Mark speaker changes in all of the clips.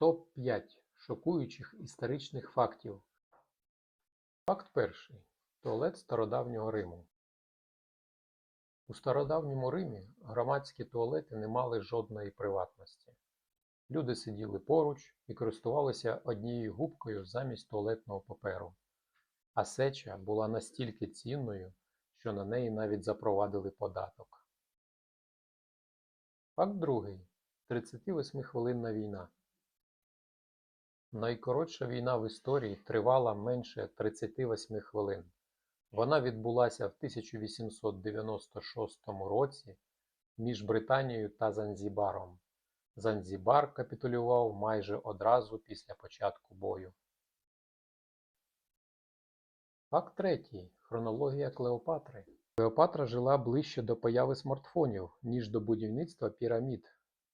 Speaker 1: Топ-5 шокуючих історичних фактів. Факт перший. Туалет стародавнього Риму. У стародавньому Римі громадські туалети не мали жодної приватності. Люди сиділи поруч і користувалися однією губкою замість туалетного паперу. А сеча була настільки цінною, що на неї навіть запровадили податок. Факт другий. 38-хвилинна війна. Найкоротша війна в історії тривала менше 38 хвилин. Вона відбулася в 1896 році між Британією та Занзібаром. Занзібар капітулював майже одразу після початку бою. Факт третій. Хронологія Клеопатри. Клеопатра жила ближче до появи смартфонів, ніж до будівництва пірамід.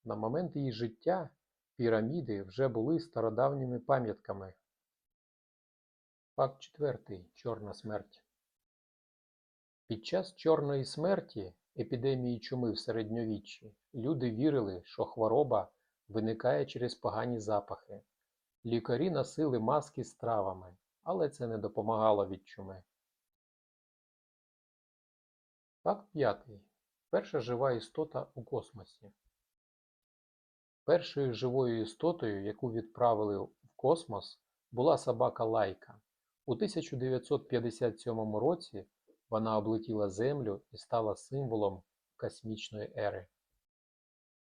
Speaker 1: На момент її життя піраміди вже були стародавніми пам'ятками. Факт четвертий. Чорна смерть. Під час Чорної смерті, епідемії чуми в середньовіччі, люди вірили, що хвороба виникає через погані запахи. Лікарі носили маски з травами, але це не допомагало від чуми. Факт п'ятий. Перша жива істота у космосі. Першою живою істотою, яку відправили в космос, була собака Лайка. У 1957 році вона облетіла Землю і стала символом космічної ери.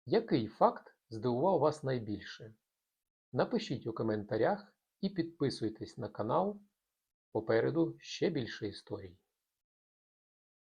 Speaker 1: Який факт здивував вас найбільше? Напишіть у коментарях і підписуйтесь на канал. Попереду ще більше історій.